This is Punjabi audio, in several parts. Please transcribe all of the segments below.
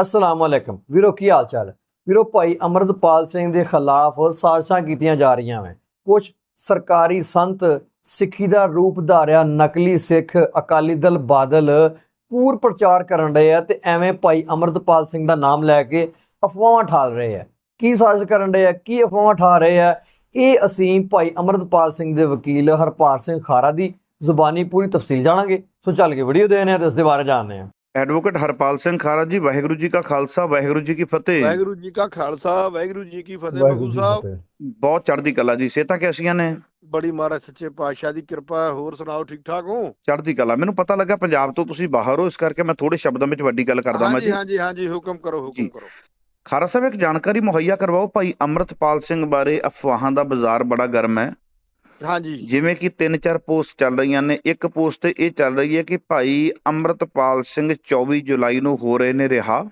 ਅਸਲਾਮ ਵਾਲੇਕਮ ਵੀਰੋ, ਕੀ ਹਾਲ ਚਾਲ? ਵੀਰੋ, ਭਾਈ ਅਮਰਤਪਾਲ ਸਿੰਘ ਦੇ ਖਿਲਾਫ ਸਾਜ਼ਿਸ਼ਾਂ ਕੀਤੀਆਂ ਜਾ ਰਹੀਆਂ ਨੇ। ਕੁਝ ਸਰਕਾਰੀ ਸੰਤ ਸਿੱਖੀ ਦਾ ਰੂਪ ਧਾਰਿਆ ਨਕਲੀ ਸਿੱਖ ਅਕਾਲੀ ਦਲ ਬਾਦਲ ਪੂਰ ਪ੍ਰਚਾਰ ਕਰਨ ਰਹੇ ਆ ਤੇ ਐਵੇਂ ਭਾਈ ਅਮਰਤਪਾਲ ਸਿੰਘ ਦਾ ਨਾਮ ਲੈ ਕੇ ਅਫਵਾਹਾਂ ਠਾਲ ਰਹੇ ਆ। ਕੀ ਸਾਜ਼ਿਸ਼ ਕਰਨ ਰਹੇ ਆ? ਕੀ ਅਫਵਾਹਾਂ ਠਾ ਰਹੇ ਆ? ਇਹ ਅਸੀਂ ਭਾਈ ਅਮਰਤਪਾਲ ਸਿੰਘ ਦੇ ਵਕੀਲ ਹਰਪਾਲ ਸਿੰਘ ਖਾਰਾ ਦੀ ਜ਼ੁਬਾਨੀ ਪੂਰੀ ਤਫਸੀਲ ਜਾਣਾਂਗੇ। ਸੋ ਚੱਲ ਕੇ ਵੀਡੀਓ ਦੇਖਦੇ ਹਾਂ ਤੇ ਇਸ ਦੇ ਬਾਰੇ ਜਾਣਦੇ ਹਾਂ। ਐਡਵੋਕੇਟ ਹਰਪਾਲ ਸਿੰਘ ਖਾਰਾ ਜੀ ਵਾਹਿਗੁਰੂ ਜੀ ਕਾ ਖਾਲਸਾ ਵਾਹਿਗੁਰੂ ਜੀ ਕੀ ਫਤਿਹ। ਵਾਹਿਗੁਰੂ ਜੀ ਕਾ ਖਾਲਸਾ ਵਾਹਿਗੁਰੂ ਜੀ ਕੀ ਫਤਿਹ ਬਾਬੂ ਸਾਹਿਬ। ਬਹੁਤ ਚੜ੍ਹਦੀ ਕਲਾ ਜੀ ਸਿਹਤਾਂ ਕੈਸੀਆਂ ਨੇ? ਬੜੀ ਮਹਾਰਾਜ ਸੱਚੇ ਪਾਤਸ਼ਾਹ ਦੀ ਕਿਰਪਾ ਹੈ ਹੋਰ ਸੁਣਾਓ ਠੀਕ ਠਾਕ ਹੋ? ਚੜ੍ਹਦੀ ਕਲਾ। ਮੈਨੂੰ ਪਤਾ ਲੱਗਾ ਪੰਜਾਬ ਤੋਂ ਤੁਸੀਂ ਬਾਹਰ ਹੋ ਇਸ ਕਰਕੇ ਮੈਂ ਥੋੜੇ ਸ਼ਬਦਾਂ ਵਿੱਚ ਵੱਡੀ ਗੱਲ ਕਰਦਾ ਮੈਂ ਜੀ। ਹਾਂਜੀ ਹਾਂਜੀ ਹੁਕਮ ਕਰੋ ਹੁਕਮ। ਕਰੋ। ਖਾਰਾ ਸਾਹਿਬ ਇੱਕ ਜਾਣਕਾਰੀ ਮੁਹੱਈਆ ਕਰਵਾਓ ਭਾਈ ਅਮਰਤਪਾਲ ਸਿੰਘ ਬਾਰੇ ਅਫਵਾਹਾਂ ਦਾ ਬਾਜ਼ਾਰ ਬੜਾ ਗਰਮ ਹੈ। ਹਾਂਜੀ। ਜਿਵੇਂ ਕਿ ਤਿੰਨ ਚਾਰ ਪੋਸਟ ਚੱਲ ਰਹੀਆਂ ਨੇ ਇੱਕ ਪੋਸਟ ਤੇ ਇਹ ਚੱਲ ਰਹੀ ਹੈ ਕਿ ਭਾਈ ਅਮਰਤਪਾਲ ਸਿੰਘ 24 ਜੁਲਾਈ ਨੂੰ ਹੋ ਰਹੇ ਨੇ ਰਿਹਾ।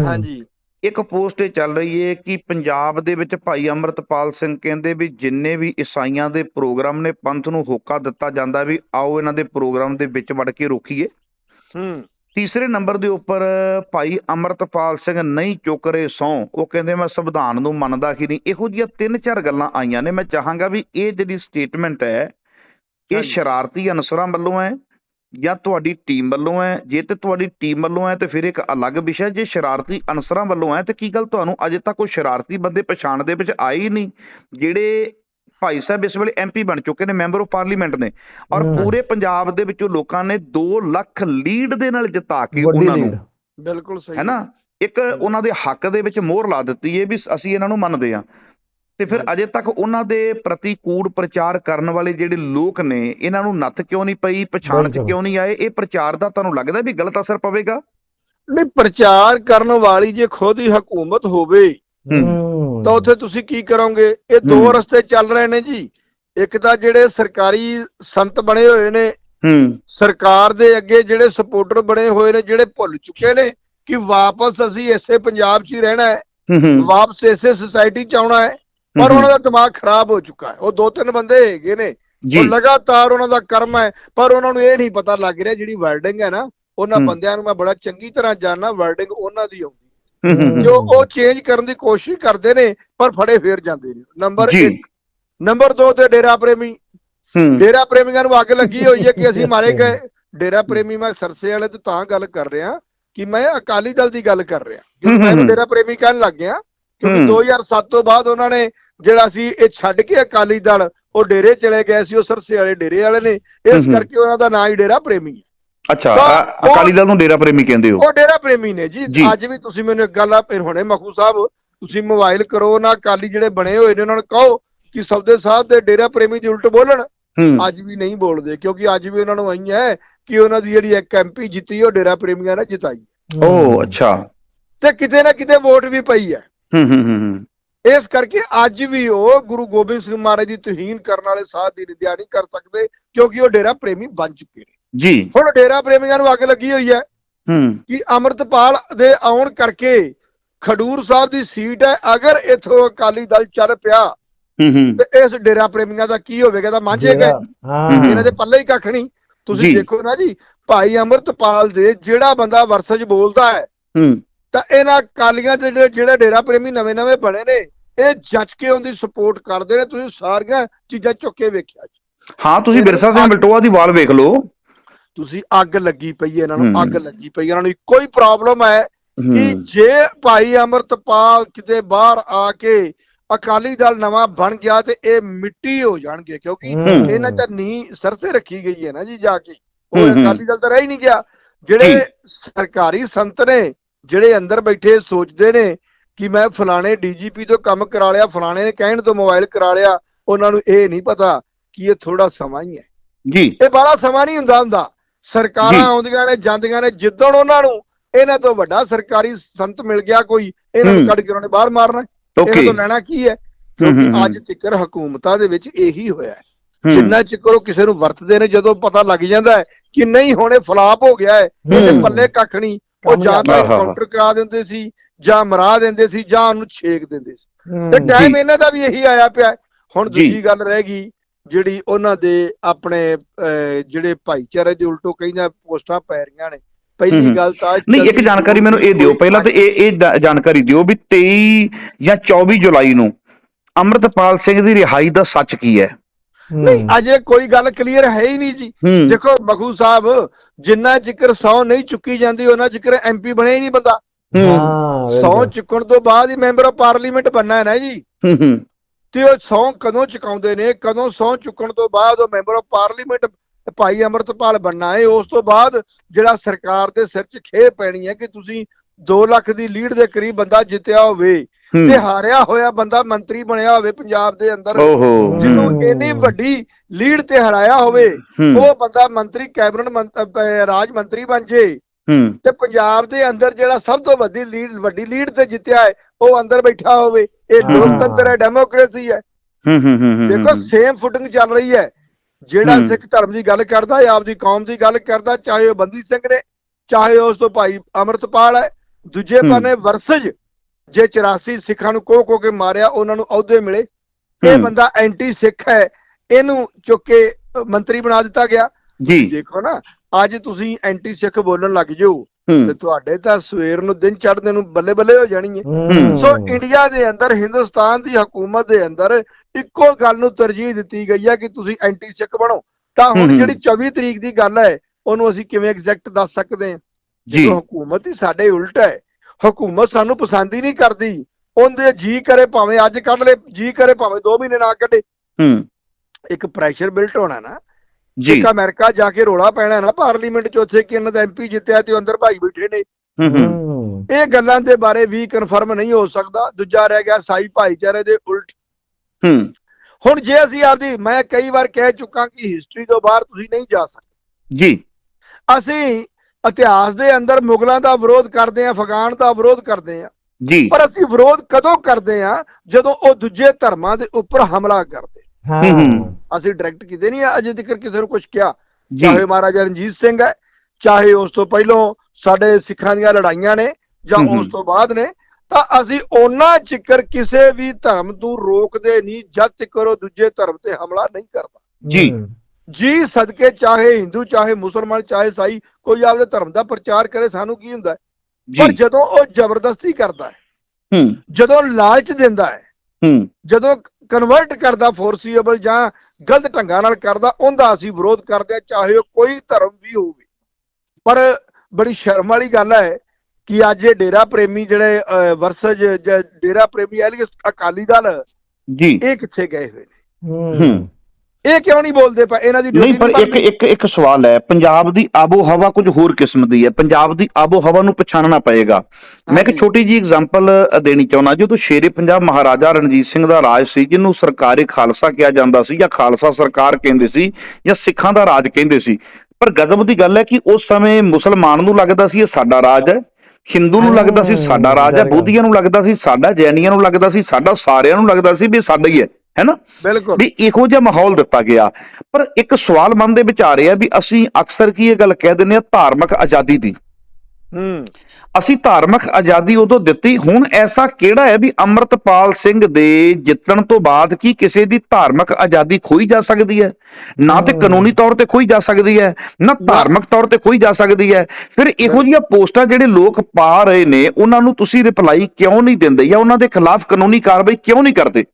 ਹਾਂਜੀ। ਇੱਕ ਪੋਸਟ ਇਹ ਚੱਲ ਰਹੀ ਹੈ ਕਿ ਪੰਜਾਬ ਦੇ ਵਿੱਚ ਭਾਈ ਅਮਰਤਪਾਲ ਸਿੰਘ ਕਹਿੰਦੇ ਵੀ ਜਿੰਨੇ ਵੀ ਈਸਾਈਆਂ ਦੇ ਪ੍ਰੋਗਰਾਮ ਨੇ ਪੰਥ ਨੂੰ ਹੋਕਾ ਦਿੱਤਾ ਜਾਂਦਾ ਵੀ ਆਓ ਇਹਨਾਂ ਦੇ ਪ੍ਰੋਗਰਾਮ ਦੇ ਵਿੱਚ ਵੜ ਕੇ ਰੋਕੀਏ। ਹੂੰ। ਤੀਸਰੇ ਨੰਬਰ ਦੇ ਉੱਪਰ ਭਾਈ ਅਮਰਤਪਾਲ ਸਿੰਘ ਨਹੀਂ ਚੁੱਕ ਰਹੇ ਸੌ ਉਹ ਕਹਿੰਦੇ ਮੈਂ ਸੰਵਿਧਾਨ ਨੂੰ ਮੰਨਦਾ ਹੀ ਨਹੀਂ। ਇਹੋ ਜਿਹੀਆਂ ਤਿੰਨ ਚਾਰ ਗੱਲਾਂ ਆਈਆਂ ਨੇ। ਮੈਂ ਚਾਹਾਂਗਾ ਵੀ ਇਹ ਜਿਹੜੀ ਸਟੇਟਮੈਂਟ ਹੈ ਇਹ। ਸ਼ਰਾਰਤੀ ਅਨਸਰਾਂ ਵੱਲੋਂ ਹੈ ਜਾਂ ਤੁਹਾਡੀ ਟੀਮ ਵੱਲੋਂ ਹੈ? ਜੇ ਤੇ ਤੁਹਾਡੀ ਟੀਮ ਵੱਲੋਂ ਹੈ ਤੇ ਫਿਰ ਇੱਕ ਅਲੱਗ ਵਿਸ਼ਾ ਜੇ ਸ਼ਰਾਰਤੀ ਅਨਸਰਾਂ ਵੱਲੋਂ ਹੈ ਤੇ ਕੀ ਗੱਲ ਤੁਹਾਨੂੰ ਅਜੇ ਤੱਕ ਕੋਈ ਸ਼ਰਾਰਤੀ ਬੰਦੇ ਪਛਾਣ ਦੇ ਵਿੱਚ ਆਏ ਹੀ ਨਹੀਂ? ਜਿਹੜੇ ਭਾਈ ਸਾਹਿਬ ਇਸ ਵੇਲੇ ਐਮਪੀ ਬਣ ਚੁੱਕੇ ਨੇ ਮੈਂਬਰ ਆਫ ਪਾਰਲੀਮੈਂਟ ਨੇ ਔਰ। ਪੂਰੇ ਪੰਜਾਬ ਦੇ ਵਿੱਚੋਂ ਲੋਕਾਂ ਨੇ 2 ਲੱਖ ਲੀਡ ਦੇ ਨਾਲ ਜਿਤਾ ਕੇ ਉਹਨਾਂ ਨੂੰ। ਬਿਲਕੁਲ ਸਹੀ ਹੈ ਨਾ? ਇੱਕ ਉਹਨਾਂ ਦੇ ਹੱਕ ਦੇ ਵਿੱਚ ਮੋਹਰ ਲਾ ਦਿੱਤੀ ਹੈ ਵੀ ਅਸੀਂ ਇਹਨਾਂ ਨੂੰ ਮੰਨਦੇ ਹਾਂ ਤੇ ਫਿਰ। ਅਜੇ ਤੱਕ ਉਹਨਾਂ ਦੇ ਪ੍ਰਤੀ ਕੂੜ ਪ੍ਰਚਾਰ ਕਰਨ ਵਾਲੇ ਜਿਹੜੇ ਲੋਕ ਨੇ ਇਹਨਾਂ ਨੂੰ ਨੱਥ ਕਿਉਂ ਨਹੀਂ ਪਈ ਪਛਾਣ 'ਚ। ਕਿਉਂ ਨਹੀਂ ਆਏ? ਇਹ ਪ੍ਰਚਾਰ ਦਾ ਤੁਹਾਨੂੰ ਲੱਗਦਾ ਵੀ ਗਲਤ ਅਸਰ ਪਵੇਗਾ? ਨਹੀਂ ਪ੍ਰਚਾਰ ਕਰਨ ਵਾਲੀ ਜੇ ਖੁਦ ਹੀ ਹਕੂਮਤ ਹੋਵੇ ਹੂੰ ਤਾਂ ਉੱਥੇ ਤੁਸੀਂ ਕੀ ਕਰੋਗੇ? ਇਹ ਦੋ। ਰਸਤੇ ਚੱਲ ਰਹੇ ਨੇ ਜੀ। ਇੱਕ ਤਾਂ ਜਿਹੜੇ ਸਰਕਾਰੀ ਸੰਤ ਬਣੇ ਹੋਏ ਨੇ ਹੂੰ। ਸਰਕਾਰ ਦੇ ਅੱਗੇ ਜਿਹੜੇ ਸਪੋਰਟਰ ਬਣੇ ਹੋਏ ਨੇ ਜਿਹੜੇ ਭੁੱਲ ਚੁੱਕੇ ਨੇ ਕਿ ਵਾਪਸ ਅਸੀਂ ਇਸੇ ਪੰਜਾਬ 'ਚ ਹੀ ਰਹਿਣਾ ਹੈ ਵਾਪਸ ਇਸੇ ਸੁਸਾਇਟੀ 'ਚ ਆਉਣਾ ਹੈ। ਪਰ ਉਹਨਾਂ ਦਾ ਦਿਮਾਗ ਖਰਾਬ ਹੋ ਚੁੱਕਾ ਹੈ। ਉਹ ਦੋ ਤਿੰਨ ਬੰਦੇ ਹੈਗੇ ਨੇ। ਉਹ ਲਗਾਤਾਰ ਉਹਨਾਂ ਦਾ ਕਰਮ ਹੈ ਪਰ ਉਹਨਾਂ ਨੂੰ ਇਹ ਨਹੀਂ ਪਤਾ ਲੱਗ ਰਿਹਾ ਜਿਹੜੀ ਵਰਡਿੰਗ ਹੈ ਨਾ ਉਹਨਾਂ। ਬੰਦਿਆਂ ਨੂੰ ਮੈਂ ਬੜਾ ਚੰਗੀ ਤਰ੍ਹਾਂ ਜਾਣਨਾ ਵਰਡਿੰਗ ਉਹਨਾਂ ਦੀ ਆਉਂਦੀ ਜੋ ਉਹ ਚੇਂਜ ਕਰਨ ਦੀ ਕੋਸ਼ਿਸ਼ ਕਰਦੇ ਨੇ ਪਰ ਫੜੇ ਫੇਰ ਜਾਂਦੇ ਨੇ। ਨੰਬਰ ਜੀ। 1 ਨੰਬਰ 2 ਤੇ ਡੇਰਾ ਪ੍ਰੇਮੀ। ਡੇਰਾ ਪ੍ਰੇਮੀਆਂ ਨੂੰ ਅੱਗ ਲੱਗੀ ਹੋਈ ਹੈ ਕਿ ਅਸੀਂ ਮਾਰੇ ਗਏ। ਡੇਰਾ ਪ੍ਰੇਮੀ ਮੈਂ ਸਰਸੇ ਵਾਲੇ ਤੇ ਤਾਂ ਗੱਲ ਕਰ ਰਿਹਾ ਕਿ ਮੈਂ ਅਕਾਲੀ ਦਲ ਦੀ ਗੱਲ ਕਰ ਰਿਹਾ। ਮੈਨੂੰ ਹੂੰ। ਡੇਰਾ ਪ੍ਰੇਮੀ ਕਹਿਣ ਲੱਗ ਗਿਆ ਕਿਉਂਕਿ ਹੂੰ। 2007 ਤੋਂ ਬਾਅਦ ਉਹਨਾਂ ਨੇ ਜਿਹੜਾ ਸੀ ਇਹ ਛੱਡ ਕੇ ਅਕਾਲੀ ਦਲ ਉਹ ਡੇਰੇ ਚਲੇ ਗਏ ਸੀ ਉਹ ਸਰਸੇ ਵਾਲੇ ਡੇਰੇ ਵਾਲੇ ਨੇ। ਇਸ। ਕਰਕੇ ਉਹਨਾਂ ਦਾ ਨਾਂ ਹੀ ਡੇਰਾ ਪ੍ਰੇਮੀ ਹੈ। ਅੱਛਾ ਤਾਂ ਅਕਾਲੀ ਦਲ ਨੂੰ ਡੇਰਾ ਪ੍ਰੇਮੀ ਕਹਿੰਦੇ ਹੋ? ਉਹ ਡੇਰਾ ਪ੍ਰੇਮੀ ਨੇ ਜੀ। ਜੀ। ਅੱਜ ਵੀ ਤੁਸੀਂ ਮੈਨੂੰ ਇੱਕ ਗੱਲ ਆ ਫਿਰ ਹੁਣੇ ਮਖੂ ਸਾਹਿਬ ਤੁਸੀਂ ਮੋਬਾਈਲ ਕਰੋ ਨਾ ਅਕਾਲੀ ਜਿਹੜੇ ਬਣੇ ਹੋਏ ਨੇ ਉਹਨਾਂ ਨੂੰ ਕਹੋ ਕਿ ਸੌਦੇ ਸਾਹਿਬ ਦੇ ਡੇਰਾ ਪ੍ਰੇਮੀ ਦੀ ਉਲਟ ਬੋਲਣ। ਹੂੰ। ਅੱਜ ਵੀ ਨਹੀਂ ਬੋਲਦੇ ਕਿਉਂਕਿ ਅੱਜ ਵੀ ਉਹਨਾਂ ਨੂੰ ਆਈ ਹੈ ਕਿ ਉਹਨਾਂ ਦੀ ਜਿਹੜੀ ਇੱਕ ਐਮਪੀ ਜਿੱਤੀ ਉਹ ਡੇਰਾ ਪ੍ਰੇਮੀਆਂ ਨੇ ਜਿਤਾਈ। ਓ ਅੱਛਾ। ਤੇ ਕਿਤੇ ਨਾ ਕਿਤੇ ਵੋਟ ਵੀ ਪਈ ਹੈ। ਹੂੰ ਹੂੰ ਹੂੰ ਹੂੰ। ਇਸ ਕਰਕੇ ਅੱਜ ਵੀ ਉਹ ਗੁਰੂ ਗੋਬਿੰਦ ਸਿੰਘ ਮਹਾਰਾਜ ਦੀ ਤੋਹੀਨ ਕਰਨ ਵਾਲੇ ਸਾਧ ਦੀ ਨਿੰਦਿਆ ਨਹੀਂ ਕਰ ਸਕਦੇ ਕਿਉਂਕਿ ਉਹ ਡੇਰਾ ਪ੍ਰੇਮੀ ਬਣ ਚੁੱਕੇ ਨੇ। ਜੀ। ਹੁਣ ਡੇਰਾ ਪ੍ਰੇਮੀਆਂ ਨੂੰ ਅੱਗ ਲੱਗੀ ਹੋਈ ਹੈ ਹੂੰ। ਕਿ ਅਮਰਤਪਾਲ ਦੇ ਆਉਣ ਕਰਕੇ ਖਡੂਰ ਸਾਹਿਬ ਦੀ ਸੀਟ ਹੈ। ਅਗਰ ਇਥੋਂ ਅਕਾਲੀ ਦਲ ਚੱਲ ਪਿਆ ਹੂੰ ਹੂੰ। ਤੇ ਇਸ ਡੇਰਾ ਪ੍ਰੇਮੀਆਂ ਦਾ ਕੀ ਹੋਵੇਗਾ? ਤਾਂ ਮਾਂਝੇਗਾ। ਇਹਨਾਂ ਦੇ ਪੱਲੇ ਹੀ ਕੱਖ ਨਹੀਂ। ਤੁਸੀਂ। ਦੇਖੋ ਨਾ ਜੀ ਭਾਈ ਅਮਰਤਪਾਲ ਦੇ ਜਿਹੜਾ ਬੰਦਾ ਵਰਸਜ ਬੋਲਦਾ ਹੈ ਹੂੰ। ਤਾਂ ਇਹਨਾਂ ਕਾਲੀਆਂ ਦੇ ਜਿਹੜੇ ਡੇਰਾ ਪ੍ਰੇਮੀ ਨਵੇਂ-ਨਵੇਂ ਬਣੇ ਨੇ ਇਹ ਜੱਜ ਕੇ ਉਹਦੀ ਸਪੋਰਟ ਕਰਦੇ ਨੇ। ਤੁਸੀਂ ਸਾਰੀਆਂ ਚੀਜ਼ਾਂ ਚੁੱਕ ਕੇ ਵੇਖਿਆ ਜੀ। ਹਾਂ ਤੁਸੀਂ ਬਿਰਸਾ ਸਿੰਘ ਬਲਟੋਆ ਦੀ ਵਾਲ ਵੇਖ ਲਓ। ਤੁਸੀਂ ਅੱਗ ਲੱਗੀ ਪਈ ਹੈ ਇਹਨਾਂ ਨੂੰ। ਅੱਗ ਲੱਗੀ ਪਈ ਇਹਨਾਂ ਨੂੰ ਇੱਕੋ ਹੀ ਪ੍ਰੋਬਲਮ ਹੈ ਕਿ ਜੇ ਭਾਈ ਅਮਰਤਪਾਲ ਕਿਤੇ ਬਾਹਰ ਆ ਕੇ ਅਕਾਲੀ ਦਲ ਨਵਾਂ ਬਣ ਗਿਆ ਤੇ ਇਹ ਮਿੱਟੀ ਹੋ ਜਾਣਗੇ ਕਿਉਂਕਿ। ਇਹਨਾਂ ਤਾਂ ਨੀ ਸਰਸੇ ਰੱਖੀ ਗਈ ਹੈ ਨਾ ਜੀ ਜਾ ਕੇ ਉਹ। ਅਕਾਲੀ ਦਲ ਤਾਂ ਰਹਿ ਹੀ ਨਹੀਂ ਗਿਆ ਜਿਹੜੇ ਸਰਕਾਰੀ ਸੰਤ ਨੇ ਜਿਹੜੇ ਅੰਦਰ ਬੈਠੇ ਸੋਚਦੇ ਨੇ ਕਿ ਮੈਂ ਫਲਾਣੇ ਡੀਜੀਪੀ ਤੋਂ ਕੰਮ ਕਰਾ ਲਿਆ ਫਲਾਣੇ ਨੇ ਕਹਿਣ ਤੋਂ ਮੋਬਾਈਲ ਕਰਾ ਲਿਆ ਉਹਨਾਂ ਨੂੰ ਇਹ ਨਹੀਂ ਪਤਾ ਕਿ ਇਹ ਥੋੜਾ ਸਮਾਂ ਹੀ ਹੈ ਜੀ ਇਹ ਬੜਾ ਸਮਾਂ ਨਹੀਂ ਹੁੰਦਾ ਹੁੰਦਾ। ਸਰਕਾਰਾਂ ਆਉਂਦੀਆਂ ਨੇ ਜਾਂਦੀਆਂ ਨੇ ਜਿੱਦਣ ਉਹਨਾਂ ਨੂੰ ਇਹਨਾਂ ਤੋਂ ਵੱਡਾ ਸਰਕਾਰੀ ਸੰਤ ਮਿਲ ਗਿਆ ਕੋਈ ਇਹਨਾਂ ਨੂੰ। ਕੱਢ ਕੇ ਉਹਨਾਂ ਨੇ ਬਾਹਰ ਮਾਰਨਾ ਇਹਨਾਂ ਤੋਂ ਲੈਣਾ ਕੀ ਹੈ ਕਿਉਂਕਿ। ਅੱਜ ਤੱਕ ਹਕੂਮਤਾਂ ਦੇ ਵਿੱਚ ਇਹੀ ਹੋਇਆ ਹੈ ਜਿੰਨਾ ਚਿਰ ਉਹ ਕਿਸੇ ਨੂੰ ਵਰਤਦੇ ਨੇ ਜਦੋਂ ਪਤਾ ਲੱਗ ਜਾਂਦਾ ਹੈ ਕਿ ਨਹੀਂ ਹੁਣੇ ਫਲਾਪ ਹੋ ਗਿਆ ਹੈ ਇਹਦੇ। ਪੱਲੇ ਕੱਖ ਨਹੀਂ ਉਹ ਜਾਂ ਤਾਂ। ਕਾਊਂਟਰ ਕਰਾ ਦਿੰਦੇ ਸੀ ਜਾਂ ਮਰਾ ਦਿੰਦੇ ਸੀ ਜਾਂ ਉਹਨੂੰ ਛੇਕ ਦਿੰਦੇ ਸੀ। ਤੇ ਟਾਈਮ ਇਹਨਾਂ ਦਾ ਵੀ ਇਹੀ ਆਇਆ ਪਿਆ। ਹੁਣ। ਦੂਜੀ ਗੱਲ ਰਹਿ ਗਈ ਜਿਹੜੀ ਉਹਨਾਂ ਦੇ ਆਪਣੇ ਜਿਹੜੇ ਭਾਈਚਾਰੇ ਦੇ ਉਲਟੋ ਕਈਆਂ ਪੋਸਟਾਂ ਪੈ ਰਹੀਆਂ ਨੇ। ਪਹਿਲੀ। ਗੱਲ ਤਾਂ ਨਹੀਂ ਇੱਕ ਜਾਣਕਾਰੀ ਮੈਨੂੰ ਇਹ ਦਿਓ। ਪਹਿਲਾਂ ਤੇ ਇਹ ਇਹ ਜਾਣਕਾਰੀ ਦਿਓ ਵੀ 23 ਜਾਂ 24 ਜੁਲਾਈ ਨੂੰ ਅੰਮ੍ਰਿਤਪਾਲ ਸਿੰਘ ਦੀ ਰਿਹਾਈ ਦਾ ਸੱਚ ਕੀ ਹੈ? ਨਹੀਂ ਅਜੇ ਕੋਈ ਗੱਲ ਕਲੀਅਰ ਹੈ ਹੀ ਨਹੀਂ ਜੀ। ਦੇਖੋ ਮਖੂ ਸਾਹਿਬ ਜਿੰਨਾ ਚਿਕਰ ਸੌ ਨਹੀਂ ਚੁੱਕੀ ਜਾਂਦੀ ਉਹਨਾਂ ਚਿਕਰ ਐਮਪੀ ਬਣਿਆ ਹੀ ਨਹੀਂ ਬੰਦਾ। ਹੂੰ। ਸੌ ਚੁੱਕਣ ਤੋਂ ਬਾਅਦ ਹੀ ਮੈਂਬਰ ਆਫ ਪਾਰਲੀਮੈਂਟ ਬਣਨਾ ਹੈ ਨਾ ਜੀ। ਹੂੰ, ਹੂੰ। ਤੇ ਉਹ ਸੌ ਕਦੋਂ ਚੁਕਾਉਂਦੇ ਨੇ ਕਦੋਂ ਸੌ ਚੁੱਕਣ ਤੋਂ ਬਾਅਦ ਉਹ ਮੈਂਬਰ ਆਫ ਪਾਰਲੀਮੈਂਟ ਭਾਈ ਅਮਰਤਪਾਲ ਬਣਨਾ ਹੈ ਉਸ ਤੋਂ ਬਾਅਦ ਜਿਹੜਾ ਸਰਕਾਰ ਦੇ ਸਿਰ 'ਚ ਖੇ ਪੈਣੀ ਹੈ ਕਿ ਤੁਸੀਂ 2 ਲੱਖ ਦੀ ਲੀਡ ਦੇ ਕਰੀਬ ਬੰਦਾ ਜਿੱਤਿਆ ਹੋਵੇ ਤੇ ਹਾਰਿਆ ਹੋਇਆ ਬੰਦਾ ਮੰਤਰੀ ਬਣਿਆ ਹੋਵੇ ਪੰਜਾਬ ਦੇ ਅੰਦਰ ਓਹੋ। ਜਿਹਨੂੰ ਇੰਨੀ ਵੱਡੀ ਲੀਡ ਤੇ ਹਰਾਇਆ ਹੋਵੇ ਉਹ ਬੰਦਾ ਮੰਤਰੀ ਕੈਬਨਿਟ ਰਾਜ ਮੰਤਰੀ ਬਣ ਜੇ ਤੇ ਪੰਜਾਬ ਦੇ ਅੰਦਰ ਜਿਹੜਾ ਸਭ ਤੋਂ ਵੱਡੀ ਲੀਡ ਵੱਡੀ ਲੀਡ ਤੇ ਜਿੱਤਿਆ ਹੈ ਉਹ ਅੰਦਰ ਬੈਠਾ ਹੋਵੇ। ਇਹ। ਲੋਕਤੰਤਰ ਹੈ ਡੈਮੋਕ੍ਰੇਸੀ ਹੈ। ਹੂੰ ਹੂੰ ਹੂੰ ਹੂੰ, ਦੇਖੋ ਸੇਮ ਫੁਟਿੰਗ ਚੱਲ ਰਹੀ ਹੈ। ਜਿਹੜਾ। ਸਿੱਖ ਧਰਮ ਦੀ ਗੱਲ ਕਰਦਾ ਹੈ ਆਪਦੀ ਕੌਮ ਦੀ ਗੱਲ ਕਰਦਾ ਚਾਹੇ ਉਹ ਬੰਦੀ ਸਿੰਘ ਨੇ ਚਾਹੇ ਉਸ ਤੋਂ ਭਾਈ ਅਮਰਤਪਾਲ ਹੈ। ਦੂਜੇ। ਪਾਸੇ ਵਰਸਜ ਜੇ 84 ਸਿੱਖਾਂ ਨੂੰ ਕੋਹ ਕੋਹ ਕੇ ਮਾਰਿਆ ਉਹਨਾਂ ਨੂੰ ਅਹੁਦੇ ਮਿਲੇ। ਇਹ। ਬੰਦਾ ਐਂਟੀ ਸਿੱਖ ਹੈ। ਇਹਨੂੰ ਚੁੱਕ ਕੇ ਮੰਤਰੀ ਬਣਾ ਦਿੱਤਾ ਗਿਆ। ਜੀ। ਦੇਖੋ ਨਾ ਅੱਜ ਤੁਸੀਂ ਐਂਟੀ ਸਿੱਖ ਬੋਲਣ ਲੱਗ ਜਾਓ। ਤੇ ਤੁਹਾਡੇ ਤਾਂ ਸਵੇਰ ਨੂੰ ਦਿਨ ਚੜ੍ਹਦੇ ਨੂੰ ਬੱਲੇ ਬੱਲੇ ਹੋ ਜਾਣੀ ਹੈ। ਸੋ ਇੰਡੀਆ ਦੇ ਅੰਦਰ ਹਿੰਦੁਸਤਾਨ ਦੀ ਹਕੂਮਤ ਦੇ ਅੰਦਰ ਇੱਕੋ ਗੱਲ ਨੂੰ ਤਰਜੀਹ ਦਿੱਤੀ ਗਈ ਹੈ ਕਿ ਤੁਸੀਂ ਐਂਟੀ ਸਿੱਖ ਬਣੋ। ਤਾਂ ਹੁਣ। ਜਿਹੜੀ 24 ਤਰੀਕ ਦੀ ਗੱਲ ਹੈ ਉਹਨੂੰ ਅਸੀਂ ਕਿਵੇਂ ਐਗਜ਼ੈਕਟ ਦੱਸ ਸਕਦੇ ਹਾਂ? ਜੀ। ਹਕੂਮਤ ਹੀ ਸਾਡੇ ਉਲਟ ਹੈ। ਹਕੂਮਤ ਸਾਨੂੰ ਪਸੰਦ ਹੀ ਨਹੀਂ ਕਰਦੀ। ਉਹਦੇ ਜੀ ਕਰੇ ਭਾਵੇਂ ਅੱਜ ਕੱਢ ਲੈ ਜੀ ਕਰੇ ਭਾਵੇਂ 2 ਮਹੀਨੇ ਨਾ ਕੱਢੇ। ਹੂੰ। ਇੱਕ ਪ੍ਰੈਸ਼ਰ ਬਿਲਟ ਹੋਣਾ ਨਾ ਜੀ। ਇੱਕ ਅਮਰੀਕਾ ਜਾ ਕੇ ਰੋਲਾ ਪੈਣਾ ਨਾ ਪਾਰਲੀਮੈਂਟ 'ਚ ਉੱਥੇ ਕਿ ਇਹਨਾਂ ਦਾ ਐਮਪੀ ਜਿੱਤਿਆ ਤੇ ਅੰਦਰ ਭਾਈ ਬੈਠੇ ਨੇ। ਹੂੰ ਹੂੰ। ਹੂੰ। ਇਹ ਗੱਲਾਂ ਦੇ ਬਾਰੇ ਵੀ ਕਨਫਰਮ ਨਹੀਂ ਹੋ ਸਕਦਾ। ਦੂਜਾ ਰਹਿ ਗਿਆ ਸਾਈ ਭਾਈਚਾਰੇ ਦੇ ਉਲਟ। ਹੂੰ। ਹੁਣ ਜੇ ਅਸੀਂ ਆਪਦੀ ਮੈਂ ਕਈ ਵਾਰ ਕਹਿ ਚੁੱਕਾ ਕਿ ਹਿਸਟਰੀ ਤੋਂ ਬਾਹਰ ਤੁਸੀਂ ਨਹੀਂ ਜਾ ਸਕਦੇ। ਜੀ। ਅਸੀਂ ਇਤਿਹਾਸ ਦੇ ਅੰਦਰ ਮੁਗਲਾਂ ਦਾ ਵਿਰੋਧ ਕਰਦੇ ਆਂ ਅਫਗਾਨ ਦਾ ਵਿਰੋਧ ਕਰਦੇ ਆਂ ਜੀ। ਪਰ ਅਸੀਂ ਵਿਰੋਧ ਕਦੋਂ ਕਰਦੇ ਆਂ ਜਦੋਂ ਉਹ ਦੂਜੇ ਧਰਮਾਂ ਦੇ ਉੱਪਰ ਹਮਲਾ ਕਰਦੇ। ਹਾਂ ਹੂੰ। ਅਸੀਂ ਡਾਇਰੈਕਟ ਕਿਤੇ ਨਹੀਂ ਅਜੇ ਤੱਕ ਕਿਸੇ ਨੂੰ ਕੁਝ ਕਿਹਾ। ਚਾਹੇ ਮਹਾਰਾਜਾ ਰਣਜੀਤ ਸਿੰਘ ਹੈ ਚਾਹੇ ਉਸ ਤੋਂ ਪਹਿਲਾਂ ਸਾਡੇ ਸਿੱਖਾਂ ਦੀਆਂ ਲੜਾਈਆਂ ਨੇ ਜਾਂ। ਉਸ ਤੋਂ ਬਾਅਦ ਨੇ ਤਾਂ ਅਸੀਂ ਉਹਨਾਂ ਚਿਕਰ ਕਿਸੇ ਵੀ ਧਰਮ ਨੂੰ ਰੋਕਦੇ ਨਹੀਂ ਜਦ ਤੱਕ ਉਹ ਦੂਜੇ ਧਰਮ ਤੇ ਹਮਲਾ ਨਹੀਂ ਕਰਦਾ। ਜੀ। ਜੀ ਸਦਕੇ ਚਾਹੇ ਹਿੰਦੂ ਚਾਹੇ ਮੁਸਲਮਾਨ ਚਾਹੇ ਸਾਈ ਕੋਈ ਆਪਦੇ ਧਰਮ ਦਾ ਪ੍ਰਚਾਰ ਕਰੇ ਸਾਨੂੰ ਕੀ ਹੁੰਦਾ? ਪਰ ਜਦੋਂ ਉਹ ਜ਼ਬਰਦਸਤੀ ਕਰਦਾ ਹੈ ਹੂੰ। ਜਦੋਂ ਲਾਲਚ ਦਿੰਦਾ ਹੈ ਹੂੰ। ਜਦੋਂ ਕਨਵਰਟ ਕਰਦਾ ਫੋਰਸੀਏਬਲ ਜਾਂ ਗਲਤ ਢੰਗਾਂ ਨਾਲ ਕਰਦਾ ਉਹਦਾ ਅਸੀਂ ਵਿਰੋਧ ਕਰਦੇ ਹਾਂ ਚਾਹੇ ਉਹ ਕੋਈ ਧਰਮ ਵੀ ਹੋਵੇ। ਪਰ ਬੜੀ ਸ਼ਰਮ ਵਾਲੀ ਗੱਲ ਹੈ ਕਿ ਅੱਜ ਇਹ ਡੇਰਾ ਪ੍ਰੇਮੀ ਜਿਹੜੇ ਵਰਸਜ ਡੇਰਾ ਪ੍ਰੇਮੀ ਐਲੀਅਸ ਅਕਾਲੀ ਦਲ ਜੀ। ਇਹ ਕਿੱਥੇ ਗਏ ਹੋਏ ਨੇ? ਹੂੰ। ਇਹ ਕਿਉਂ ਨਹੀਂ ਬੋਲਦੇ ਪਏ ਇਹਨਾਂ ਦੀ ਨਹੀਂ ਪਰ ਇੱਕ? ਇੱਕ ਇੱਕ ਸਵਾਲ ਹੈ। ਪੰਜਾਬ ਦੀ ਆਬੋ ਹਵਾ ਕੁਝ ਹੋਰ ਕਿਸਮ ਦੀ ਹੈ। ਪੰਜਾਬ ਦੀ ਆਬੋ ਹਵਾ ਨੂੰ ਪਛਾਣਨਾ ਪਏਗਾ। ਮੈਂ ਇੱਕ। ਛੋਟੀ ਜੀ ਐਗਜ਼ਾਮਪਲ ਦੇਣੀ ਚਾਹੁੰਦਾ। ਜਦੋਂ ਸ਼ੇਰੇ ਪੰਜਾਬ ਮਹਾਰਾਜਾ ਰਣਜੀਤ ਸਿੰਘ ਦਾ ਰਾਜ ਸੀ ਜਿਹਨੂੰ ਸਰਕਾਰੀ ਖਾਲਸਾ ਕਿਹਾ ਜਾਂਦਾ ਸੀ ਜਾਂ ਖਾਲਸਾ ਸਰਕਾਰ ਕਹਿੰਦੇ ਸੀ ਜਾਂ ਸਿੱਖਾਂ ਦਾ ਰਾਜ ਕਹਿੰਦੇ ਸੀ ਪਰ ਗਜ਼ਬ ਦੀ ਗੱਲ ਹੈ ਕਿ ਉਸ ਸਮੇਂ ਮੁਸਲਮਾਨ ਨੂੰ ਲੱਗਦਾ ਸੀ ਇਹ ਸਾਡਾ ਰਾਜ ਹੈ ਹਿੰਦੂ ਨੂੰ ਲੱਗਦਾ ਸੀ ਸਾਡਾ ਰਾਜ ਹੈ ਬੋਧੀਆਂ ਨੂੰ ਲੱਗਦਾ ਸੀ ਸਾਡਾ ਜੈਨੀਆਂ ਨੂੰ ਲੱਗਦਾ ਸੀ ਸਾਡਾ ਸਾਰਿਆਂ ਨੂੰ ਲੱਗਦਾ ਸੀ ਵੀ ਸਾਡਾ ਹੀ ਹੈ। ਹੈਨਾ? ਬਿਲਕੁਲ। ਵੀ ਇਹੋ ਜਿਹਾ ਮਾਹੌਲ ਦਿੱਤਾ ਗਿਆ। ਪਰ ਇੱਕ ਸਵਾਲ ਮਨ ਦੇ ਵਿੱਚ ਆ ਰਿਹਾ ਵੀ ਅਸੀਂ ਅਕਸਰ ਕੀ ਇਹ ਗੱਲ ਕਹਿ ਦਿੰਦੇ ਆ ਧਾਰਮਿਕ ਆਜ਼ਾਦੀ ਦੀ। ਹੂੰ। ਅਸੀਂ ਧਾਰਮਿਕ ਆਜ਼ਾਦੀ ਉਦੋਂ ਦਿੱਤੀ ਹੁਣ ਐਸਾ ਕਿਹੜਾ ਹੈ ਵੀ ਅੰਮ੍ਰਿਤਪਾਲ ਸਿੰਘ ਦੇ ਜਿੱਤਣ ਤੋਂ ਬਾਅਦ ਕੀ ਕਿਸੇ ਦੀ ਧਾਰਮਿਕ ਆਜ਼ਾਦੀ ਖੋਈ ਜਾ ਸਕਦੀ ਹੈ? ਨਾ ਤੇ। ਕਾਨੂੰਨੀ ਤੌਰ ਤੇ ਖੋਈ ਜਾ ਸਕਦੀ ਹੈ ਨਾ। ਧਾਰਮਿਕ ਤੌਰ ਤੇ ਖੋਈ ਜਾ ਸਕਦੀ ਹੈ। ਫਿਰ ਇਹੋ ਜਿਹੀਆਂ ਪੋਸਟਾਂ ਜਿਹੜੇ ਲੋਕ ਪਾ ਰਹੇ ਨੇ ਉਹਨਾਂ ਨੂੰ ਤੁਸੀਂ ਰਿਪਲਾਈ ਕਿਉਂ ਨਹੀਂ ਦਿੰਦੇ ਜਾਂ ਉਹਨਾਂ ਦੇ ਖਿਲਾਫ ਕਾਨੂੰਨੀ ਕਾਰਵਾਈ ਕਿਉਂ ਨਹੀਂ ਕਰਦੇ?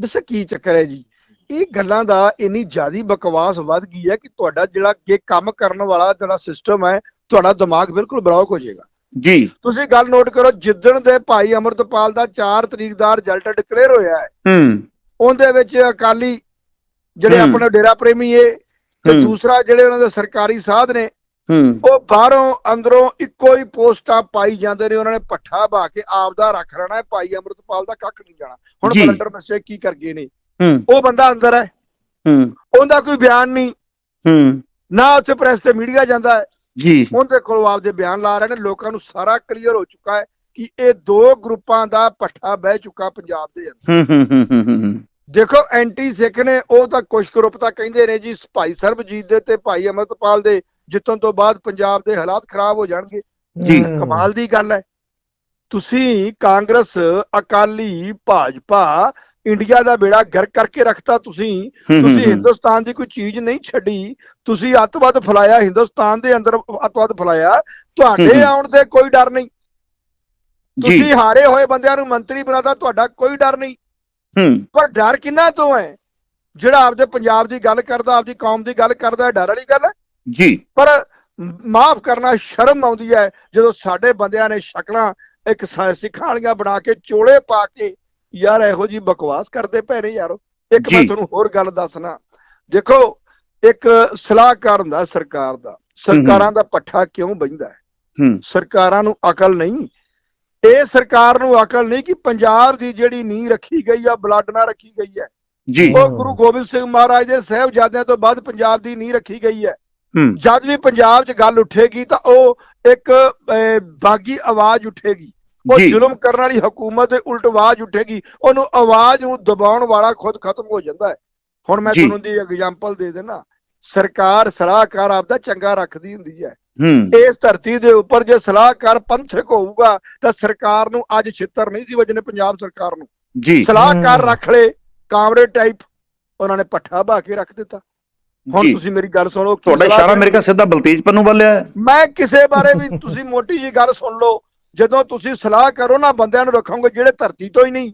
ਦੱਸੋ ਕੀ ਚੱਕਰ ਹੈ ਜੀ ਇਹ ਗੱਲਾਂ ਦਾ ਇੰਨੀ ਜ਼ਿਆਦੀ ਬਕਵਾਸ ਵੱਧ ਗਈ ਹੈ ਕਿ ਤੁਹਾਡਾ ਜਿਹੜਾ ਕਿ ਕੰਮ ਕਰਨ ਵਾਲਾ ਜਿਹੜਾ ਸਿਸਟਮ ਹੈ ਤੁਹਾਡਾ ਦਿਮਾਗ ਬਿਲਕੁਲ ਬਲੌਕ ਹੋ ਜਾਏਗਾ ਜੀ ਤੁਸੀਂ ਗੱਲ ਨੋਟ ਕਰੋ ਜਿੱਦਣ ਦੇ ਭਾਈ ਅਮਰਤਪਾਲ ਦਾ 4 ਤਰੀਕ ਦਾ ਰਿਜ਼ਲਟ ਡਿਕਲੇਅਰ ਹੋਇਆ ਹੈ ਹੂੰ ਉਹਦੇ ਵਿੱਚ ਅਕਾਲੀ ਜਿਹੜੇ। ਆਪਣੇ ਡੇਰਾ ਪ੍ਰੇਮੀ ਏ ਤੇ। ਦੂਸਰਾ ਜਿਹੜੇ ਉਹਨਾਂ ਦੇ ਸਰਕਾਰੀ ਸਾਧ ਨੇ ਉਹ ਬਾਹਰੋਂ ਅੰਦਰੋਂ ਇੱਕੋ ਹੀ ਪੋਸਟਾਂ ਪਾਈ ਜਾਂਦੇ ਨੇ ਉਹਨਾਂ ਨੇ ਪੱਠਾ ਬਾ ਕੇ ਆਪਦਾ ਰੱਖ ਲੈਣਾ ਹੈ ਭਾਈ ਅਮਰਤਪਾਲ ਦਾ ਕੱਖ ਨਹੀਂ ਜਾਣਾ। ਹੁਣ। ਬਲੰਡਰ ਮਿਸਟੇਕ ਕੀ ਕਰ ਗਏ ਨੇ ਉਹ ਬੰਦਾ ਅੰਦਰ ਹੈ। ਉਹਦਾ ਕੋਈ ਬਿਆਨ ਨਹੀਂ। ਨਾ ਉੱਥੇ ਪ੍ਰੈਸ ਤੇ ਮੀਡੀਆ ਜਾਂਦਾ ਹੈ। ਜੀ। ਉਹਦੇ ਕੋਲ ਆਪਦੇ ਬਿਆਨ ਲਾ ਰਹੇ ਨੇ ਲੋਕਾਂ ਨੂੰ ਸਾਰਾ ਕਲੀਅਰ ਹੋ ਚੁੱਕਾ ਹੈ ਕਿ ਇਹ ਦੋ ਗਰੁੱਪਾਂ ਦਾ ਪੱਠਾ ਬਹਿ ਚੁੱਕਾ ਪੰਜਾਬ ਦੇ ਅੰਦਰ। ਦੇਖੋ ਐਂਟੀ ਸਿੱਖ ਨੇ ਉਹ ਤਾਂ ਕੁਝ ਗਰੁੱਪ ਤਾਂ ਕਹਿੰਦੇ ਨੇ ਜੀ ਭਾਈ ਸਰਬਜੀਤ ਦੇ ਤੇ ਭਾਈ ਅਮਰਤਪਾਲ ਦੇ। ਜਿੱਤਣ ਤੋਂ ਬਾਅਦ ਪੰਜਾਬ ਦੇ ਹਾਲਾਤ ਖਰਾਬ ਹੋ ਜਾਣਗੇ। ਜੀ। ਕਮਾਲ ਦੀ ਗੱਲ ਹੈ। ਤੁਸੀਂ ਕਾਂਗਰਸ ਅਕਾਲੀ ਭਾਜਪਾ ਇੰਡੀਆ ਦਾ ਬੇੜਾ ਗਰ ਕਰਕੇ ਰੱਖਤਾ ਤੁਸੀਂ। ਤੁਸੀਂ। ਹਿੰਦੁਸਤਾਨ ਦੀ ਕੋਈ ਚੀਜ਼ ਨਹੀਂ ਛੱਡੀ। ਤੁਸੀਂ ਅੱਤਵਾਦ ਫਲਾਇਆ ਹਿੰਦੁਸਤਾਨ ਦੇ ਅੰਦਰ ਅੱਤਵਾਦ ਫਲਾਇਆ। ਤੁਹਾਡੇ। ਆਉਣ ਤੇ ਕੋਈ ਡਰ ਨਹੀਂ। ਤੁਸੀਂ ਹਾਰੇ ਹੋਏ ਬੰਦਿਆਂ ਨੂੰ ਮੰਤਰੀ ਬਣਾਤਾ ਤੁਹਾਡਾ ਕੋਈ ਡਰ ਨਹੀਂ। ਹੂੰ। ਪਰ ਡਰ ਕਿੰਨਾ ਤੋਂ ਹੈ? ਜਿਹੜਾ ਆਪਦੇ ਪੰਜਾਬ ਦੀ ਗੱਲ ਕਰਦਾ ਆਪਦੀ ਕੌਮ ਦੀ ਗੱਲ ਕਰਦਾ ਡਰ ਵਾਲੀ ਗੱਲ ਹੈ। ਜੀ। ਪਰ ਮਾਫ ਕਰਨਾ ਸ਼ਰਮ ਆਉਂਦੀ ਹੈ ਜਦੋਂ ਸਾਡੇ ਬੰਦਿਆਂ ਨੇ ਸ਼ਕਲਾਂ ਇੱਕ ਸਿੱਖਾਂ ਵਾਲੀਆਂ ਬਣਾ ਕੇ ਚੋਲੇ ਪਾ ਕੇ ਯਾਰ ਇਹੋ ਜੀ ਬਕਵਾਸ ਕਰਦੇ ਪਏ ਨੇ ਯਾਰੋ। ਇੱਕ ਮੈਂ। ਤੁਹਾਨੂੰ ਹੋਰ ਗੱਲ ਦੱਸਣਾ। ਦੇਖੋ ਇੱਕ ਸਲਾਹਕਾਰ ਹੁੰਦਾ ਸਰਕਾਰ ਦਾ। ਸਰਕਾਰਾਂ ਦਾ ਪੱਠਾ ਕਿਉਂ ਬੈਂਦਾ ਹੈ। ਸਰਕਾਰਾਂ ਨੂੰ ਅਕਲ ਨਹੀਂ। ਇਹ ਸਰਕਾਰ ਨੂੰ ਅਕਲ ਨਹੀਂ ਕਿ ਪੰਜਾਬ ਦੀ ਜਿਹੜੀ ਨੀਂਹ ਰੱਖੀ ਗਈ ਆ ਬਲੱਡ ਨਾਲ ਰੱਖੀ ਗਈ ਹੈ। ਜੀ। ਉਹ ਗੁਰੂ ਗੋਬਿੰਦ ਸਿੰਘ ਮਹਾਰਾਜ ਦੇ ਸਾਹਿਬਜ਼ਾਦਿਆਂ ਤੋਂ ਬਾਅਦ ਪੰਜਾਬ ਦੀ ਨੀਂਹ ਰੱਖੀ ਗਈ ਹੂੰ। ਜਦ ਵੀ ਪੰਜਾਬ 'ਚ ਗੱਲ ਉੱਠੇਗੀ ਤਾਂ ਉਹ ਇੱਕ ਬਾਗੀ ਆਵਾਜ਼ ਉੱਠੇਗੀ। ਉਹ ਜ਼ੁਲਮ ਕਰਨ ਵਾਲੀ ਹਕੂਮਤ ਦੇ ਉਲਟ ਆਵਾਜ਼ ਉੱਠੇਗੀ। ਉਹਨੂੰ ਆਵਾਜ਼ ਨੂੰ ਦਬਾਉਣ ਵਾਲਾ ਖੁਦ ਖਤਮ ਹੋ ਜਾਂਦਾ ਹੈ। ਹੁਣ ਮੈਂ। ਤੁਹਾਨੂੰ ਦੀ ਐਗਜ਼ਾਮਪਲ ਦੇ ਦੇਣਾ ਸਰਕਾਰ ਸਲਾਹਕਾਰ ਆਪਦਾ ਚੰਗਾ ਰੱਖਦੀ ਹੁੰਦੀ ਹੈ। ਇਸ ਧਰਤੀ ਦੇ ਉੱਪਰ ਜੇ ਸਲਾਹਕਾਰ ਪੰਥਕ ਹੋਊਗਾ ਤਾਂ ਸਰਕਾਰ ਨੂੰ ਅੱਜ ਛਿੱਤਰ ਨਹੀਂ ਸੀ ਵਜਨੇ ਪੰਜਾਬ ਸਰਕਾਰ ਨੂੰ। ਜੀ। ਸਲਾਹਕਾਰ। ਰੱਖ ਲਏ ਕਾਮਰੇ ਟਾਈਪ ਉਹਨਾਂ ਨੇ ਪੱਠਾ ਬਾ ਕੇ ਰੱਖ ਦਿੱਤਾ। ਹੁਣ ਤੁਸੀਂ ਮੇਰੀ ਗੱਲ ਸੁਣੋ ਤੁਹਾਡਾ ਇਸ਼ਾਰਾ? ਮੇਰੇ ਖਿਆਲ ਸਿੱਧਾ ਬਲਤੇਜ ਪੰਨੂ ਵੱਲ ਹੈ। ਮੈਂ ਕਿਸੇ ਬਾਰੇ ਵੀ ਤੁਸੀਂ ਮੋਟੀ ਜੀ ਗੱਲ ਸੁਣ ਲਓ ਜਦੋਂ ਤੁਸੀਂ ਸਲਾਹ ਕਰੋ ਨਾ ਬੰਦਿਆਂ ਨੂੰ ਰੱਖੋਗੇ ਜਿਹੜੇ ਧਰਤੀ ਤੋਂ ਹੀ ਨਹੀਂ।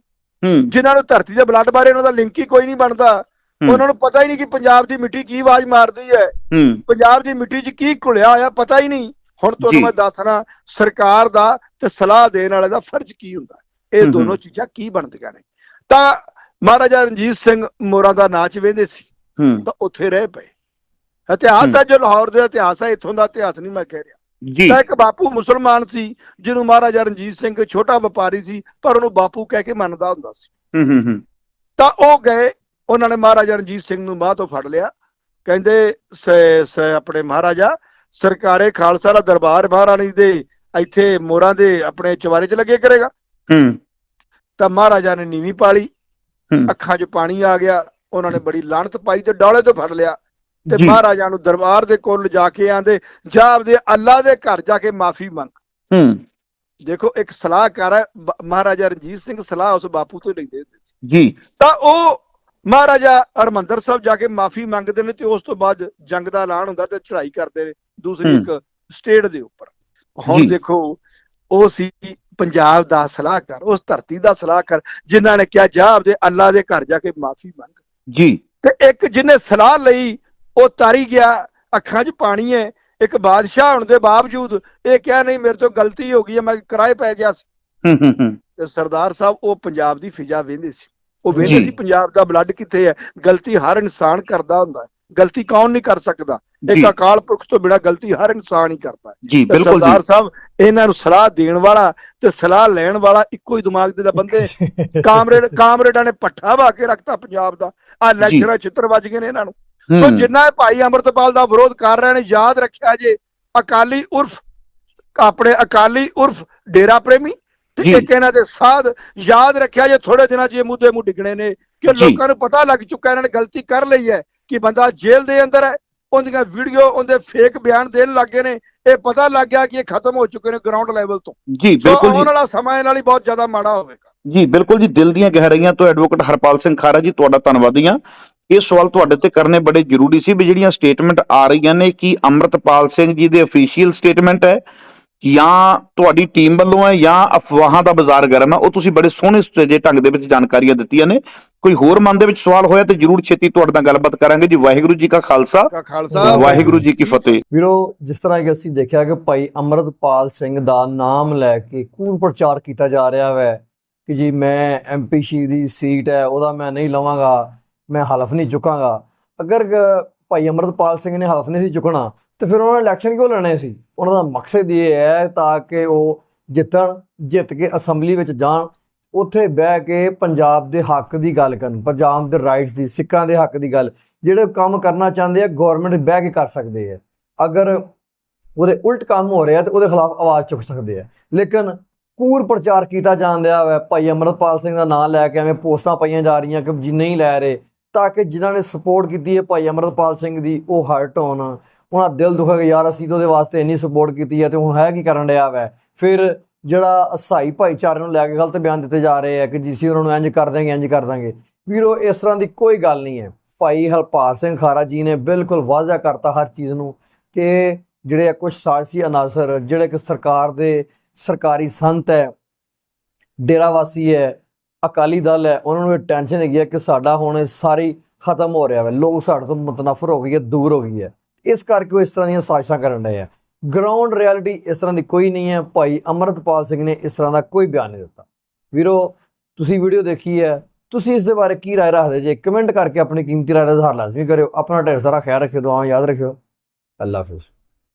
ਜਿਨ੍ਹਾਂ ਨੂੰ ਧਰਤੀ ਦੇ ਬਲੱਡ ਬਾਰੇ ਉਹਨਾਂ ਦਾ ਲਿੰਕ ਹੀ ਕੋਈ ਨਹੀਂ ਬਣਦਾ। ਉਹਨਾਂ ਨੂੰ ਪਤਾ ਹੀ ਨਹੀਂ ਕਿ ਪੰਜਾਬ ਦੀ ਮਿੱਟੀ ਕੀ ਆਵਾਜ਼ ਮਾਰਦੀ ਹੈ। ਪੰਜਾਬ ਦੀ ਮਿੱਟੀ 'ਚ ਕੀ ਘੁਲਿਆ ਹੋਇਆ ਪਤਾ ਹੀ ਨਹੀਂ। ਹੁਣ ਤੁਹਾਨੂੰ। ਮੈਂ ਦੱਸਣਾ ਸਰਕਾਰ ਦਾ ਤੇ ਸਲਾਹ ਦੇਣ ਵਾਲੇ ਦਾ ਫਰਜ਼ ਕੀ ਹੁੰਦਾ। ਇਹ ਦੋਨੋਂ ਚੀਜ਼ਾਂ ਕੀ ਬਣਦੀਆਂ ਨੇ? ਤਾਂ ਮਹਾਰਾਜਾ ਰਣਜੀਤ ਸਿੰਘ ਮੋਰਾ ਦਾ ਨਾਚ ਵੇਂਦੇ ਸੀ। ਤਾਂ ਉੱਥੇ ਰਹਿ ਪਏ। ਇਤਿਹਾਸ ਹੈ। ਜੋ ਲਾਹੌਰ ਦਾ ਇਤਿਹਾਸ ਹੈ ਇੱਥੋਂ ਦਾ ਇਤਿਹਾਸ ਨਹੀਂ ਮੈਂ ਕਹਿ ਰਿਹਾ। ਜੀ। ਤਾਂ ਇੱਕ ਬਾਪੂ ਮੁਸਲਮਾਨ ਸੀ ਜਿਹਨੂੰ ਮਹਾਰਾਜਾ ਰਣਜੀਤ ਸਿੰਘ ਛੋਟਾ ਵਪਾਰੀ ਸੀ ਪਰ ਉਹਨੂੰ ਬਾਪੂ ਕਹਿ ਕੇ ਮੰਨਦਾ ਹੁੰਦਾ ਸੀ। ਹੂੰ ਹੂੰ ਹੂੰ। ਤਾਂ ਉਹ ਗਏ ਉਹਨਾਂ ਨੇ ਮਹਾਰਾਜਾ ਰਣਜੀਤ ਸਿੰਘ ਨੂੰ ਬਾਹ ਤੋਂ ਫੜ ਲਿਆ। ਕਹਿੰਦੇ ਸ- ਆਪਣੇ ਮਹਾਰਾਜਾ ਸਰਕਾਰੇ ਖਾਲਸਾ ਦਾ ਦਰਬਾਰ ਮਹਾਰਾਣੀ ਦੇ ਇੱਥੇ ਮੋਰਾਂ ਦੇ ਆਪਣੇ ਚਵਾਰੇ 'ਚ ਲੱਗੇ ਕਰੇਗਾ। ਹੂੰ। ਤਾਂ ਮਹਾਰਾਜਾ ਨੇ ਨੀਵੀਂ ਪਾਲੀ। ਅੱਖਾਂ 'ਚ ਪਾਣੀ ਆ ਗਿਆ। ਉਹਨਾਂ ਨੇ ਬੜੀ ਲਾਹਨਤ ਪਾਈ ਤੇ ਡੌਲੇ ਤੋਂ ਫੜ ਲਿਆ। ਤੇ। ਮਹਾਰਾਜਾ ਨੂੰ ਦਰਬਾਰ ਦੇ ਕੋਲ ਲਿਜਾ ਕੇ ਆਂਦੇ ਜਾ ਆਪਦੇ ਅੱਲਾ ਦੇ ਘਰ ਜਾ ਕੇ ਮਾਫੀ ਮੰਗ। ਹੂੰ। ਦੇਖੋ ਇੱਕ ਸਲਾਹਕਾਰ ਹੈ ਮਹਾਰਾਜਾ ਰਣਜੀਤ ਸਿੰਘ ਸਲਾਹ ਉਸ ਬਾਪੂ ਤੋਂ ਲੈਂਦੇ ਜੀ। ਤਾਂ ਉਹ ਮਹਾਰਾਜਾ ਹਰਮੰਦਰ ਸਾਹਿਬ ਜਾ ਕੇ ਮਾਫੀ ਮੰਗਦੇ ਨੇ ਤੇ ਉਸ ਤੋਂ ਬਾਅਦ ਜੰਗ ਦਾ ਐਲਾਨ ਹੁੰਦਾ ਤੇ ਚੜ੍ਹਾਈ ਕਰਦੇ ਨੇ ਦੂਸਰੀ। ਇੱਕ ਸਟੇਟ ਦੇ ਉੱਪਰ। ਹੁਣ। ਦੇਖੋ ਉਹ ਸੀ ਪੰਜਾਬ ਦਾ ਸਲਾਹਕਾਰ ਉਸ ਧਰਤੀ ਦਾ ਸਲਾਹਕਾਰ ਜਿਨ੍ਹਾਂ ਨੇ ਕਿਹਾ ਜਾ ਆਪਦੇ ਅੱਲਾ ਦੇ ਘਰ ਜਾ ਕੇ ਮਾਫੀ ਮੰਗ। ਜੀ। ਤੇ ਇੱਕ ਜਿਹਨੇ ਸਲਾਹ ਲਈ ਉਹ ਤਾਰੀ ਗਿਆ ਅੱਖਾਂ 'ਚ ਪਾਣੀ ਹੈ ਇੱਕ ਬਾਦਸ਼ਾਹ ਹੋਣ ਦੇ ਬਾਵਜੂਦ ਇਹ ਕਿਹਾ ਨਹੀਂ ਮੇਰੇ ਤੋਂ ਗਲਤੀ ਹੋ ਗਈ ਹੈ ਮੈਂ ਕਿਰਾਏ ਪੈ ਗਿਆ ਸੀ। ਹੂੰ ਹੂੰ ਹੂੰ। ਤੇ ਸਰਦਾਰ ਸਾਹਿਬ ਉਹ ਪੰਜਾਬ ਦੀ ਫਿਜ਼ਾ ਵੇਂਦੇ ਸੀ। ਉਹ ਵੇਂਦੇ। ਸੀ ਪੰਜਾਬ ਦਾ ਬਲੱਡ ਕਿੱਥੇ ਹੈ? ਗਲਤੀ ਹਰ ਇਨਸਾਨ ਕਰਦਾ ਹੁੰਦਾ ਹੈ। ਗਲਤੀ ਕੌਣ ਨਹੀਂ ਕਰ ਸਕਦਾ? ਇੱਕ ਅਕਾਲ ਪੁਰਖ ਤੋਂ ਬਿਨਾ ਗਲਤੀ ਹਰ ਇਨਸਾਨ ਹੀ ਕਰਦਾ ਹੈ। ਜੀ ਬਿਲਕੁਲ ਸਰਦਾਰ ਜੀ ਸਾਹਿਬ ਇਹਨਾਂ ਨੂੰ ਸਲਾਹ ਦੇਣ ਵਾਲਾ ਤੇ ਸਲਾਹ ਲੈਣ ਵਾਲਾ ਇੱਕੋ ਹੀ ਦਿਮਾਗ ਦੇ ਦਾ ਬੰਦੇ ਕਾਮਰੇਡ ਕਾਮਰੇਡਾਂ ਨੇ ਪੱਠਾ ਵਾ ਕੇ ਰੱਖਤਾ ਪੰਜਾਬ ਦਾ। ਆ ਲੈਕਚਰਾਂ ਚਿੱਤਰ ਵੱਜ ਗਏ ਨੇ ਇਹਨਾਂ ਨੂੰ। ਸੋ ਜਿੰਨਾ ਭਾਈ ਅੰਮ੍ਰਿਤਪਾਲ ਦਾ ਵਿਰੋਧ ਕਰ ਰਹੇ ਨੇ ਯਾਦ ਰੱਖਿਆ ਜੇ ਅਕਾਲੀ ਉਰਫ ਆਪਣੇ ਅਕਾਲੀ ਉਰਫ ਡੇਰਾ ਪ੍ਰੇਮੀ ਤੇ। ਇੱਕ ਇਹਨਾਂ ਦੇ ਸਾਧ ਯਾਦ ਰੱਖਿਆ ਜੇ ਥੋੜੇ ਦਿਨਾਂ 'ਚ ਇਹ ਮੁੱਦੇ ਮੁੱਢ ਡਿੱਗਣੇ ਨੇ ਕਿ। ਲੋਕਾਂ ਨੂੰ ਪਤਾ ਲੱਗ ਚੁੱਕਾ ਇਹਨਾਂ ਨੇ ਗਲਤੀ ਕਰ ਲਈ ਹੈ ਕਿ ਬੰਦਾ ਜੇਲ੍ਹ ਦੇ ਅੰਦਰ ਹੈ ਉਹਦੀਆਂ ਵੀਡੀਓ ਉਹਦੇ ਫੇਕ ਬਿਆਨ ਦੇਣ ਲੱਗੇ ਨੇ। ਇਹ ਪਤਾ ਲੱਗ ਗਿਆ ਕਿ ਇਹ ਖਤਮ ਹੋ ਚੁੱਕੇ ਨੇ ਗਰਾਊਂਡ ਲੈਵਲ ਤੋਂ। ਜੀ ਬਿਲਕੁਲ ਆਉਣ ਜੀ ਵਾਲਾ ਸਮਾਂ ਇਹਨਾਂ ਲਈ ਬਹੁਤ ਜ਼ਿਆਦਾ ਮਾੜਾ ਹੋਵੇਗਾ। ਜੀ ਬਿਲਕੁਲ ਜੀ ਦਿਲ ਦੀਆਂ ਗਹਿਰਾਈਆਂ ਤੋਂ ਐਡਵੋਕੇਟ ਹਰਪਾਲ ਸਿੰਘ ਖਾਰਾ ਜੀ ਤੁਹਾਡਾ ਧੰਨਵਾਦੀ ਹਾਂ। ਇਹ ਸਵਾਲ ਤੁਹਾਡੇ ਤੇ ਕਰਨੇ ਬੜੇ ਜ਼ਰੂਰੀ ਸੀ ਵੀ ਜਿਹੜੀਆਂ ਸਟੇਟਮੈਂਟ ਆ ਰਹੀਆਂ ਨੇ ਕੀ ਅੰਮ੍ਰਿਤਪਾਲ ਸਿੰਘ ਜੀ ਦੇ ਅਫੀਸ਼ੀਅਲ ਸਟੇਟਮੈਂਟ ਹੈ ਜਾਂ ਤੁਹਾਡੀ ਟੀਮ ਵੱਲੋਂ ਹੈ ਜਾਂ ਅਫਵਾਹਾਂ ਦਾ ਬਾਜ਼ਾਰ ਗਰਮ ਹੈ ਉਹ ਤੁਸੀਂ ਬੜੇ ਸੋਹਣੇ ਸੁਚੱਜੇ ਢੰਗ ਦੇ ਵਿੱਚ ਜਾਣਕਾਰੀਆਂ ਦਿੱਤੀਆਂ ਨੇ। ਕੋਈ ਹੋਰ ਮਨ ਦੇ ਵਿੱਚ ਸਵਾਲ ਹੋਇਆ ਤੇ ਜਰੂਰ ਛੇਤੀ ਤੁਹਾਡੇ ਨਾਲ ਗੱਲਬਾਤ ਕਰਾਂਗੇ। ਜੀ ਵਾਹਿਗੁਰੂ ਜੀ ਕਾ ਖਾਲਸਾ। ਵਾਹਿਗੁਰੂ ਜੀ ਕੀ ਫਤਿਹ। ਵੀਰੋ ਜਿਸ ਤਰ੍ਹਾਂ ਕਿ ਅਸੀਂ ਦੇਖਿਆ ਕਿ ਭਾਈ ਅਮਰਤਪਾਲ ਸਿੰਘ ਦਾ ਨਾਮ ਲੈ ਕੇ ਕੂੜ ਪ੍ਰਚਾਰ ਕੀਤਾ ਜਾ ਰਿਹਾ ਹੈ ਕਿ ਜੀ ਮੈਂ ਐਮਪੀ ਸ਼ੀ ਦੀ ਸੀਟ ਹੈ ਉਹਦਾ ਮੈਂ ਨਹੀਂ ਲਵਾਂਗਾ ਮੈਂ ਹਲਫ ਨਹੀਂ ਚੁੱਕਾਂਗਾ। ਅਗਰ ਭਾਈ ਅਮਰਤਪਾਲ ਸਿੰਘ ਨੇ ਹਲਫ ਨਹੀਂ ਸੀ ਚੁੱਕਣਾ ਤੇ ਫਿਰ ਉਹਨਾਂ ਨੇ ਇਲੈਕਸ਼ਨ ਕਿਉਂ ਲੜਨੇ ਸੀ? ਉਹਨਾਂ ਦਾ ਮਕਸਦ ਇਹ ਹੈ ਤਾਂ ਕਿ ਉਹ ਜਿੱਤਣ, ਜਿੱਤ ਕੇ ਅਸੈਂਬਲੀ ਵਿੱਚ ਜਾਣ, ਉੱਥੇ ਬਹਿ ਕੇ ਪੰਜਾਬ ਦੇ ਹੱਕ ਦੀ ਗੱਲ ਕਰਨ, ਪੰਜਾਬ ਦੇ ਰਾਈਟਸ ਦੀ, ਸਿੱਖਾਂ ਦੇ ਹੱਕ ਦੀ ਗੱਲ। ਜਿਹੜੇ ਕੰਮ ਕਰਨਾ ਚਾਹੁੰਦੇ ਆ ਗਵਰਨਮੈਂਟ ਬਹਿ ਕੇ ਕਰ ਸਕਦੇ ਆ। ਅਗਰ ਉਹਦੇ ਉਲਟ ਕੰਮ ਹੋ ਰਿਹਾ, ਤੇ ਉਹਦੇ ਖਿਲਾਫ ਆਵਾਜ਼ ਚੁੱਕ ਸਕਦੇ ਆ। ਲੇਕਿਨ ਕੂਰ ਪ੍ਰਚਾਰ ਕੀਤਾ ਜਾਂਦਾ ਹੈ ਭਾਈ ਅਮਰਪਾਲ ਸਿੰਘ ਦਾ ਨਾਮ ਲੈ ਕੇ ਐਵੇਂ ਪੋਸਟਾਂ ਪਾਈਆਂ ਜਾ ਰਹੀਆਂ ਕਿ ਜੀ ਨਹੀਂ ਲੈ ਰਹੇ, ਤਾਂ ਕਿ ਜਿਨ੍ਹਾਂ ਨੇ ਸਪੋਰਟ ਕੀਤੀ ਹੈ ਭਾਈ ਅਮਰਪਾਲ ਸਿੰਘ ਦੀ, ਉਹ ਹਰਟ ਹੋਣ। ਉਹਨਾਂ ਦਾ ਦਿਲ ਦੁਖੇ ਕਿ ਯਾਰ ਅਸੀਂ ਤਾਂ ਉਹਦੇ ਵਾਸਤੇ ਇੰਨੀ ਸਪੋਰਟ ਕੀਤੀ ਹੈ ਤੇ ਹੁਣ ਹੈ ਕੀ ਕਰਨ ਡਿਆ ਵੈ? ਫਿਰ ਜਿਹੜਾ ਅਸਾਈ ਭਾਈਚਾਰੇ ਨੂੰ ਲੈ ਕੇ ਗਲਤ ਬਿਆਨ ਦਿੱਤੇ ਜਾ ਰਹੇ ਆ ਕਿ ਜੀਸੀ ਉਹਨਾਂ ਨੂੰ ਇੰਜ ਕਰ ਦਾਂਗੇ ਇੰਜ ਕਰ ਦਾਂਗੇ ਵੀਰੋ, ਇਸ ਤਰ੍ਹਾਂ ਦੀ ਕੋਈ ਗੱਲ ਨਹੀਂ ਹੈ। ਭਾਈ ਹਰਪਾਲ ਸਿੰਘ ਖਾਰਾ ਜੀ ਨੇ ਬਿਲਕੁਲ ਵਾਜ਼ਾ ਕਰਤਾ ਹਰ ਚੀਜ਼ ਨੂੰ ਕਿ ਜਿਹੜੇ ਕੁਝ ਸਾਜ਼ੀ ਅਨਾਸਰ, ਜਿਹੜੇ ਕਿ ਸਰਕਾਰ ਦੇ ਸਰਕਾਰੀ ਸੰਤ ਹੈ, ਡੇਰਾਵਾਸੀ ਹੈ, ਅਕਾਲੀ ਦਲ ਹੈ, ਉਹਨਾਂ ਨੂੰ ਇਹ ਟੈਨਸ਼ਨ ਹੈਗੀ ਹੈ ਕਿ ਸਾਡਾ ਹੁਣ ਇਹ ਸਾਰੀ ਖਤਮ ਹੋ ਰਿਹਾ ਹੈ ਲੋਕ ਸਾਡੇ ਤੋਂ ਮੁਤਨਫਰ ਹੋ ਗਈ ਹੈ ਦੂਰ ਹੋ ਗਈ ਹੈ। ਇਸ ਕਰਕੇ ਉਹ ਇਸ ਤਰ੍ਹਾਂ ਦੀਆਂ ਸਾਜ਼ਿਸ਼ਾਂ ਕਰਨ ਰਹੇ ਆ। ਗਰਾਊਂਡ ਰਿਐਲਿਟੀ ਇਸ ਤਰ੍ਹਾਂ ਦੀ ਕੋਈ ਨਹੀਂ ਹੈ। ਭਾਈ ਅਮਰਤਪਾਲ ਸਿੰਘ ਨੇ ਇਸ ਤਰ੍ਹਾਂ ਦਾ ਕੋਈ ਬਿਆਨ ਨਹੀਂ ਦਿੱਤਾ। ਵੀਰੋ, ਤੁਸੀਂ ਵੀਡੀਓ ਦੇਖੀ ਹੈ। ਤੁਸੀਂ ਇਸ ਦੇ ਬਾਰੇ ਕੀ ਰਾਏ ਰੱਖਦੇ ਜੇ? ਕਮੈਂਟ ਕਰਕੇ ਆਪਣੀ ਕੀਮਤੀ ਰਾਏ ਦਾ ਇਜ਼ਹਾਰ ਲਾਜ਼ਮੀ ਕਰਿਓ। ਆਪਣਾ ਢੇਰ ਸਾਰਾ ਖਿਆਲ ਰੱਖਿਓ, ਦੁਆਵਾਂ ਯਾਦ ਰੱਖਿਓ। ਅੱਲਾ ਹਾਫਿਜ਼।